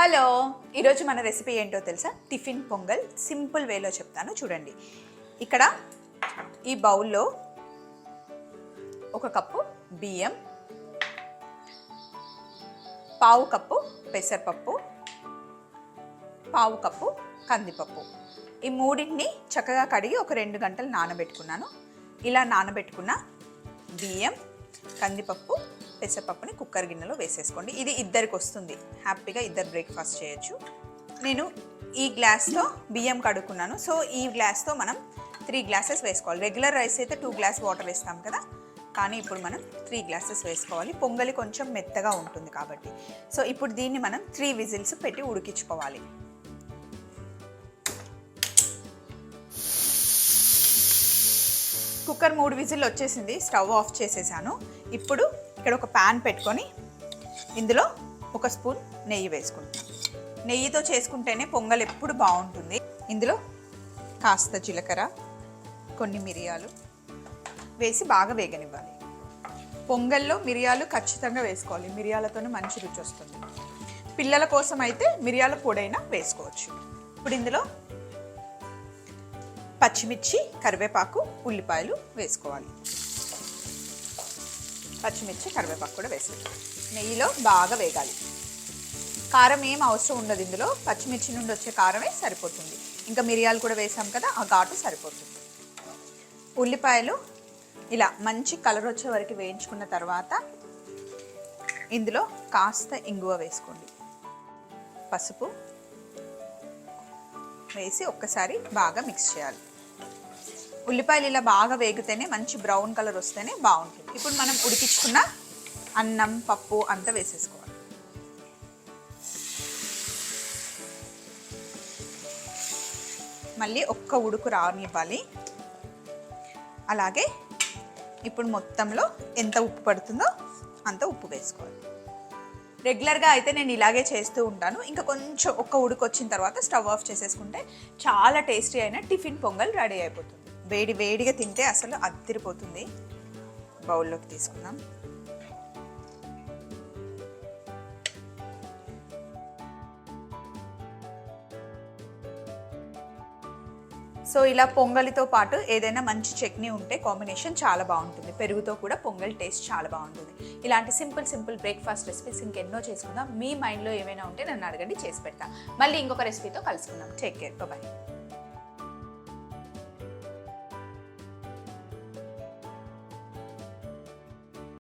Hello ఈరోజు మన recipe ఏంటో తెలుసా? టిఫిన్ పొంగల్. సింపుల్ వేలో చెప్తాను చూడండి. ఇక్కడ ఈ బౌల్లో ఒక కప్పు బియ్యం పావు కప్పు పెసరపప్పు పావు కప్పు కందిపప్పు. ఈ మూడింటిని చక్కగా కడిగి ఒక రెండు గంటలు నానబెట్టుకున్నాను. ఇలా నానబెట్టుకున్న బియ్యం కందిపప్పు పెసరపప్పుని కుక్కర్ గిన్నెలో వేసేసుకోండి. ఇది ఇద్దరికి వస్తుంది. హ్యాపీగా ఇద్దరు బ్రేక్ఫాస్ట్ చేయొచ్చు. నేను ఈ గ్లాస్తో బియ్యం కడుక్కున్నాను. సో ఈ గ్లాస్తో మనం త్రీ గ్లాసెస్ వేసుకోవాలి. రెగ్యులర్ రైస్ అయితే టూ గ్లాస్ వాటర్ వేస్తాం కదా? కానీ ఇప్పుడు మనం త్రీ గ్లాసెస్ వేసుకోవాలి. పొంగలి కొంచెం మెత్తగా ఉంటుంది కాబట్టి. సో ఇప్పుడు దీన్ని మనం త్రీ విజిల్స్ పెట్టి ఉడికించుకోవాలి. కుక్కర్ మూడు విజిల్ వచ్చేసింది. స్టవ్ ఆఫ్ చేసేసాను. ఇప్పుడు ఇక్కడ ఒక ప్యాన్ పెట్టుకొని ఇందులో ఒక స్పూన్ నెయ్యి వేసుకుంటాం. నెయ్యితో చేసుకుంటేనే పొంగల్ ఎప్పుడు బాగుంటుంది. ఇందులో కాస్త జీలకర్ర కొన్ని మిరియాలు వేసి బాగా వేగనివ్వాలి. పొంగల్లో మిరియాలు ఖచ్చితంగా వేసుకోవాలి. మిరియాలతోనే మంచి రుచి వస్తుంది. పిల్లల కోసం అయితే మిరియాల పొడైనా వేసుకోవచ్చు. ఇప్పుడు ఇందులో పచ్చిమిర్చి కరివేపాకు ఉల్లిపాయలు వేసుకోవాలి. పచ్చిమిర్చి కరివేపాకు కూడా వేసుకోవాలి నెయ్యిలో బాగా వేగాలి. కారం ఏం అవసరం ఉండదు ఇందులో. పచ్చిమిర్చి నుండి వచ్చే కారమే సరిపోతుంది. ఇంకా మిరియాలు కూడా వేసాం కదా ఆ ఘాటు సరిపోతుంది. ఉల్లిపాయలు ఇలా మంచి కలర్ వచ్చే వరకు వేయించుకున్న తర్వాత ఇందులో కాస్త ఇంగువ వేసుకోండి. పసుపు వేసి ఒక్కసారి బాగా మిక్స్ చేయాలి. ఉల్లిపాయలు ఇలా బాగా వేగితేనే మంచి బ్రౌన్ కలర్ వస్తేనే బాగుంటుంది. ఇప్పుడు మనం ఉడికించుకున్న అన్నం పప్పు అంతా వేసేసుకోవాలి. మళ్ళీ ఒక్క ఉడుకు రానివ్వాలి. అలాగే ఇప్పుడు మొత్తంలో ఎంత ఉప్పు పడుతుందో అంత ఉప్పు వేసుకోవాలి. రెగ్యులర్గా అయితే నేను ఇలాగే చేస్తూ ఉంటాను. ఇంకా కొంచెం ఒక్క ఉడుకు వచ్చిన తర్వాత స్టవ్ ఆఫ్ చేసేసుకుంటే చాలా టేస్టీ అయిన టిఫిన్ పొంగల్ రెడీ అయిపోతుంది. వేడి వేడిగా తింటే అసలు అద్దిరిపోతుంది. బౌల్లోకి తీసుకుందాం. సో ఇలా పొంగలితో పాటు ఏదైనా మంచి చట్నీ ఉంటే కాంబినేషన్ చాలా బాగుంటుంది. పెరుగుతో కూడా పొంగల్ టేస్ట్ చాలా బాగుంటుంది. ఇలాంటి సింపుల్ సింపుల్ బ్రేక్ఫాస్ట్ రెసిపీస్ ఇంకెన్నో చేసుకుందాం. మీ మైండ్లో ఏమైనా ఉంటే నన్ను అడగండి చేసి పెడతా. మళ్ళీ ఇంకొక రెసిపీతో కలుసుకుందాం. Take care. బాయ్